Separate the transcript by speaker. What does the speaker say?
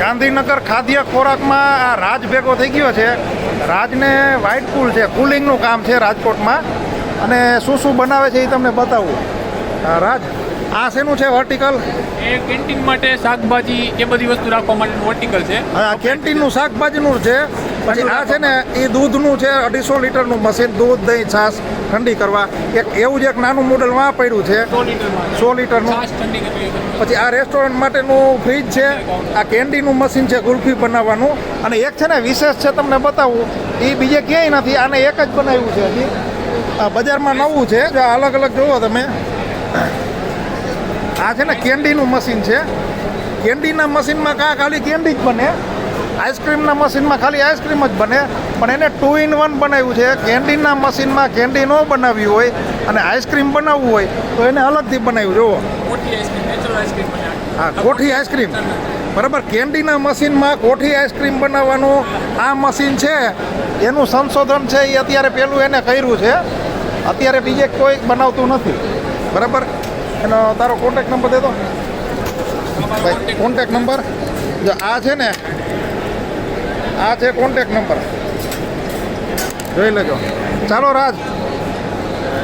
Speaker 1: ગાંધીનગર ખાદ્ય ખોરાકમાં આ રાજ ભેગો થઈ ગયો છે. રાજને વ્હાઇટ કુલ છે કુલિંગનું કામ છે રાજકોટમાં. અને શું શું બનાવે છે એ તમને બતાવું. આ રાજ આ શેનું છે વર્ટિકલ
Speaker 2: એ કેન્ટીન માટે શાકભાજી એ બધી વસ્તુ રાખવા માટેનું વર્ટિકલ છે.
Speaker 1: આ કેન્ટીનનું શાકભાજીનું છે. પછી આ છે ને એ દૂધનું છે અઢીસો લીટરનું મશીન દૂધ દહીં છાશ ઠંડી કરવા. એક એવું જ એક નાનું મોડલમાં પડ્યું છે.
Speaker 2: સો
Speaker 1: લીટરનું. પછી આ રેસ્ટોરન્ટ માટેનું ફ્રીજ છે. આ કેન્ડીનું મશીન છે ગુલ્ફી બનાવવાનું. અને એક છે ને વિશેષ છે તમને બતાવું એ બીજે ક્યાંય નથી આને એક જ બનાવ્યું છે હજી. બજારમાં નવું છે. જો આ અલગ અલગ જુઓ તમે. આ છે ને કેન્ડીનું મશીન છે. કેન્ડીના મશીનમાં કાં ખાલી કેન્ડી જ બને. આઈસ્ક્રીમના મશીનમાં ખાલી આઈસ્ક્રીમ જ બને પણ એને ટુ ઇન વન બનાવ્યું છે. કેન્ડીના મશીનમાં કેન્ડી ન બનાવવી હોય અને આઈસ્ક્રીમ બનાવવું હોય તો એને અલગથી બનાવ્યું જુઓ. હા કોઠી આઈસ્ક્રીમ. બરાબર કેન્ડીના મશીનમાં કોઠી આઈસ્ક્રીમ બનાવવાનું આ મશીન છે. એનું સંશોધન છે એ અત્યારે પહેલું એને કર્યું છે. અત્યારે બીજે કોઈ બનાવતું નથી. બરાબર? એનો તારો કોન્ટેક નંબર દે દો ભાઈ કોન્ટેક નંબર જો આ છે ને આ છે કોન્ટેક નંબર જોઈ લેજો. ચાલો રાજ.